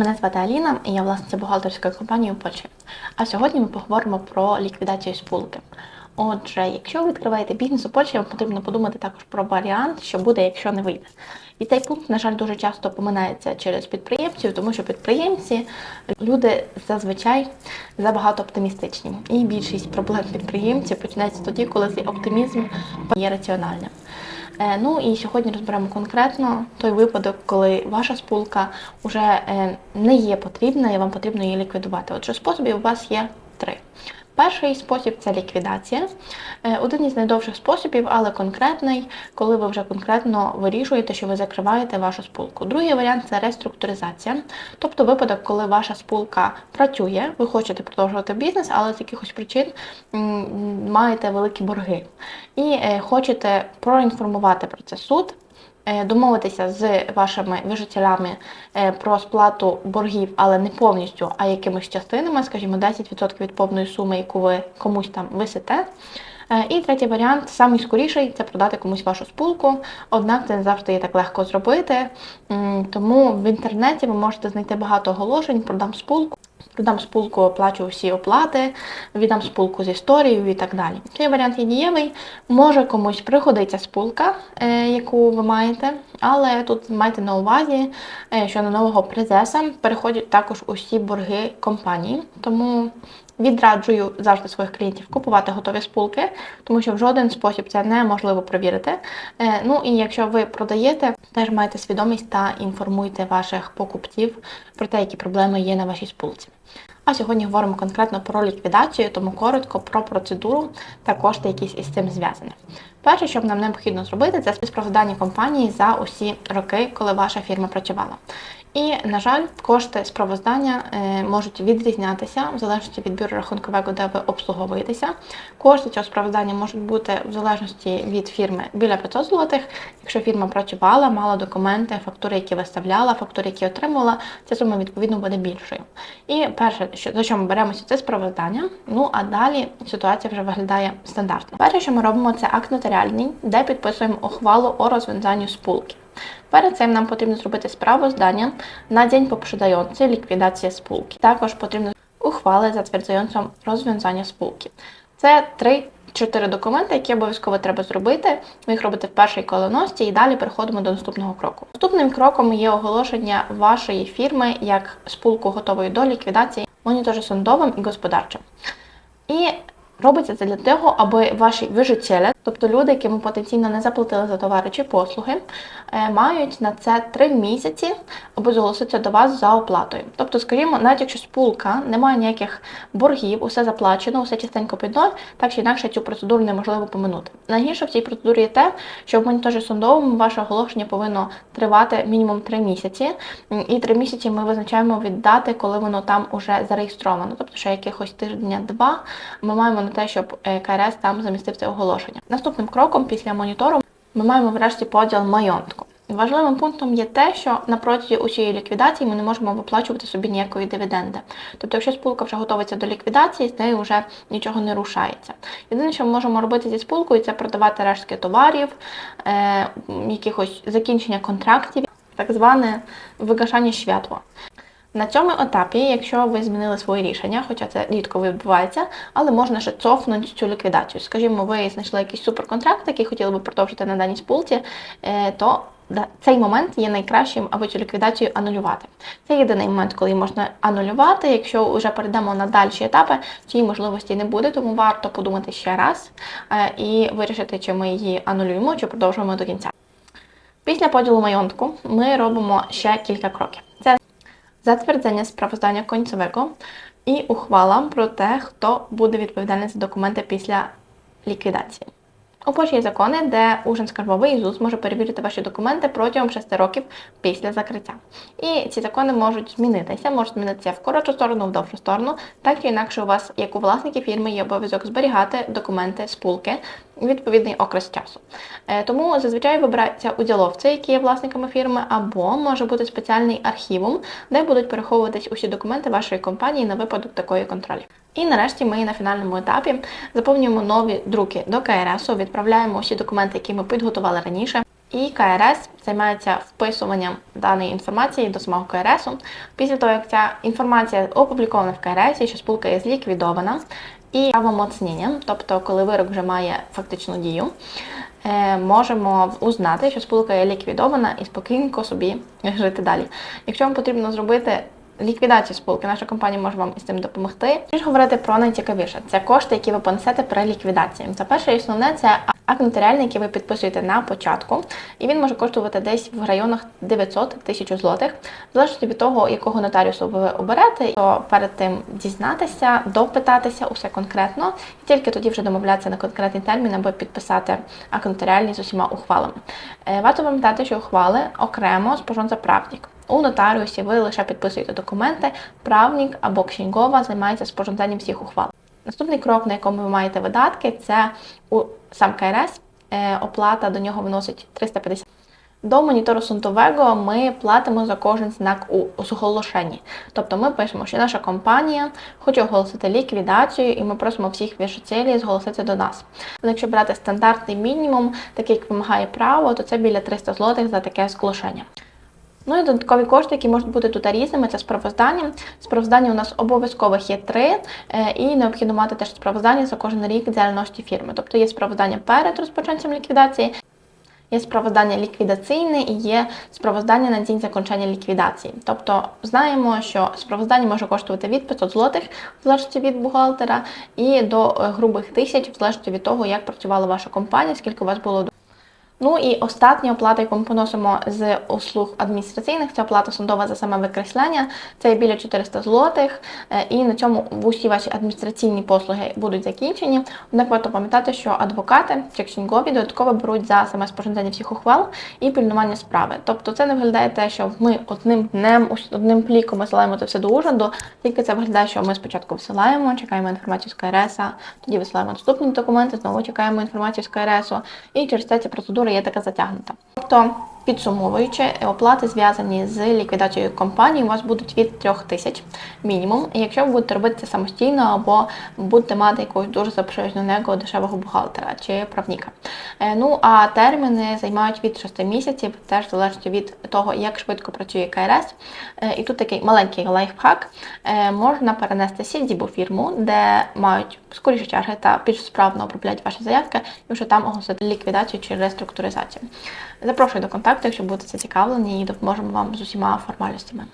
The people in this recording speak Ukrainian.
Мене звати Аліна, і я власниця бухгалтерської компанії у Польщі. А сьогодні ми поговоримо про ліквідацію спілки. Отже, якщо ви відкриваєте бізнес у Польщі, вам потрібно подумати також про варіант, що буде, якщо не вийде. І цей пункт, на жаль, дуже часто поминається через підприємців, тому що підприємці люди зазвичай забагато оптимістичні. І більшість проблем підприємців починається тоді, коли цей оптимізм є раціональним. Е, Ну і сьогодні розберемо конкретно той випадок, коли ваша спулка вже е, не є потрібна і вам потрібно її ліквідувати. Отже, способів у вас є три. Перший спосіб це ліквідація. Е, Один із найдовших способів, але конкретний, коли ви вже конкретно вирішуєте, що ви закриваєте вашу спілку. Другий варіант це реструктуризація, тобто випадок, коли ваша спілка працює, ви хочете продовжувати бізнес, але з якихось причин маєте великі борги і е, хочете проінформувати про це суд. Е, Домовитися з вашими вижителями е, про сплату боргів, але не повністю, а якимись частинами, скажімо, 10% від повної суми, яку ви комусь там висите. Е, І третій варіант, самий скоріший, це продати комусь вашу спілку. Однак це не завжди є так легко зробити. Тому в інтернеті ви можете знайти багато оголошень, продам спілку. Продам спілку, оплачу всі оплати, віддам спілку з історією і так далі. Цей варіант є дієвий. Може комусь пригодиться спілка, е, яку ви маєте, але тут майте на увазі, е, що на нового призеса переходять також усі борги компанії. Тому відраджую завжди своїх клієнтів купувати готові спулки, тому що в жоден спосіб це неможливо перевірити. Е, Ну і якщо ви продаєте, теж майте свідомість та інформуйте ваших покупців про те, які проблеми є на вашій спулці. А сьогодні говоримо конкретно про ліквідацію, тому коротко про процедуру та кошти, якісь із цим зв'язані. Перше, що нам необхідно зробити, це справдання компанії за усі роки, коли ваша фірма працювала. І, на жаль, кошти справоздання е, можуть відрізнятися в залежності від бюро рахункового, де ви обслуговуєтеся. Кошти цього справоздання можуть бути в залежності від фірми біля 500 злотих. Якщо фірма працювала, мала документи, фактури, які виставляла, фактури, які отримувала, ця сума відповідно буде більшою. І перше, що за що ми беремося, це справоздання. Ну а далі ситуація вже виглядає стандартно. Перше, що ми робимо, це акт нотаріальний, де підписуємо ухвалу о розв'язанню спілки. Перед цим нам потрібно зробити справоздання на день попrzedający ліквідація спілки. Також потрібно ухвали затверджуjącą розв'язання спілки. Це три. Чотири документи, які обов'язково треба зробити. Ви їх робите в першій колоності і далі переходимо до наступного кроку. Наступним кроком є оголошення вашої фірми як спілку готової до ліквідації моніторі сундовим і господарчим. І робиться це для того, аби ваші вижителі, тобто люди, яким потенційно не заплатили за товари чи послуги, е, мають на це три місяці, аби зголоситися до вас за оплатою. Тобто, скажімо, навіть якщо спілка не має ніяких боргів, усе заплачено, усе чистенько під ноль, так чи інакше цю процедуру неможливо поминути. Найгірше в цій процедурі є те, що в моніторі сундовому ваше оголошення повинно тривати мінімум три місяці, і три місяці ми визначаємо від дати, коли воно там уже зареєстровано. Тобто, ще якихось тижня-два ми маємо те, щоб е, КРС там замістив це оголошення. Наступним кроком після монітору ми маємо врешті поділ майонтку. Важливим пунктом є те, що на протязі усієї ліквідації ми не можемо виплачувати собі ніякої дивіденди. Тобто, якщо спілка вже готується до ліквідації, з нею вже нічого не рушається. Єдине, що ми можемо робити зі спілкою, це продавати рештки товарів, е, якихось закінчення контрактів, так зване вигашання святла. На цьому етапі, якщо ви змінили своє рішення, хоча це рідко відбувається, але можна ще цофнути цю ліквідацію. Скажімо, ви знайшли якийсь суперконтракт, який хотіли би продовжити на даній спілці, е, то цей момент є найкращим, аби цю ліквідацію анулювати. Це єдиний момент, коли її можна анулювати. Якщо вже перейдемо на дальші етапи, цієї можливості не буде, тому варто подумати ще раз е, і вирішити, чи ми її анулюємо, чи продовжуємо до кінця. Після поділу майонтку ми робимо ще кілька кроків. Затвердження справоздання końcowego і ухвала про те, хто буде відповідальний за документи після ліквідації. У Польщі є закони, де Ужин скарбовий і ЗУС може перевірити ваші документи протягом 6 років після закриття. І ці закони можуть змінитися, можуть змінитися в коротшу сторону, в довшу сторону. Так чи інакше, у вас, як у власників фірми, є обов'язок зберігати документи спілки відповідний окрес часу. Е, Тому зазвичай вибираються уділовці, які є власниками фірми, або може бути спеціальний архівум, де будуть переховуватись усі документи вашої компанії на випадок такої контролі. І нарешті ми на фінальному етапі заповнюємо нові друки до КРСу, відправляємо усі документи, які ми підготували раніше. І КРС займається вписуванням даної інформації до самого КРС. Після того, як ця інформація опублікована в КРС, що спілка є зліквідована, і правомоцненням, тобто коли вирок вже має фактичну дію, е, можемо узнати, що спілка є ліквідована і спокійно собі жити далі. Якщо вам потрібно зробити ліквідацію спілки, наша компанія може вам із цим допомогти. Ж говорити про найцікавіше, це кошти, які ви понесете при ліквідації. Це перше і основне це акт нотаріальний, який ви підписуєте на початку, і він може коштувати десь в районах 900 тисяч злотих, залежно від того, якого нотаріусу ви оберете, то перед тим дізнатися, допитатися усе конкретно, і тільки тоді вже домовлятися на конкретний термін, аби підписати акт нотаріальний з усіма ухвалами. Е, Варто пам'ятати, що ухвали окремо спорządza правник. У нотаріусі ви лише підписуєте документи, правник або ксіньгова займається спорządzeniem всіх ухвал. Наступний крок, на якому ви маєте видатки, це у сам КРС. Е, Оплата до нього виносить 350. До монітору сунтового ми платимо за кожен знак у зголошенні. Тобто ми пишемо, що наша компанія хоче оголосити ліквідацію, і ми просимо всіх віршоцелі зголосити до нас. Якщо брати стандартний мінімум, такий як вимагає право, то це біля 300 злотих за таке зголошення. Ну і додаткові кошти, які можуть бути тут різними, це справоздання. Справоздання у нас обов'язкових є три, е, і необхідно мати теж справоздання за кожен рік діяльності фірми. Тобто є справоздання перед розпочаттям ліквідації, є справоздання ліквідаційне і є справоздання на день закінчення ліквідації. Тобто знаємо, що справоздання може коштувати від 500 злотих, в залежності від бухгалтера, і до е, грубих тисяч, в залежності від того, як працювала ваша компанія, скільки у вас було Ну і остання оплата, яку ми поносимо з услуг адміністраційних, це оплата судова за саме викреслення. Це біля 400 злотих. Е, І на цьому усі ваші адміністраційні послуги будуть закінчені. Однак варто пам'ятати, що адвокати чи ксінгові додатково беруть за саме спорядження всіх ухвал і пильнування справи. Тобто це не виглядає те, що ми одним днем, одним пліком висилаємо це все до уряду. Тільки це виглядає, що ми спочатку висилаємо, чекаємо інформацію з КРС, тоді висилаємо наступні документи, знову чекаємо інформацію з КРС, і через це ця процедура є така затягнута. Тобто, підсумовуючи, оплати зв'язані з ліквідацією компанії, у вас будуть від 3 тисяч мінімум. Якщо ви будете робити це самостійно або будете мати якогось дуже запрошеного дешевого бухгалтера чи правніка. Е, Ну а терміни займають від 6 місяців, теж залежить від того, як швидко працює КРС. Е, І тут такий маленький лайфхак. Е, Можна перенести сільдібу фірму, де мають скоріше черги та більш справно обробляють ваші заявки, і вже там оголосити ліквідацію чи реструктуризацію. Запрошую до контакту, якщо будете зацікавлені, і допоможемо вам з усіма формальностями.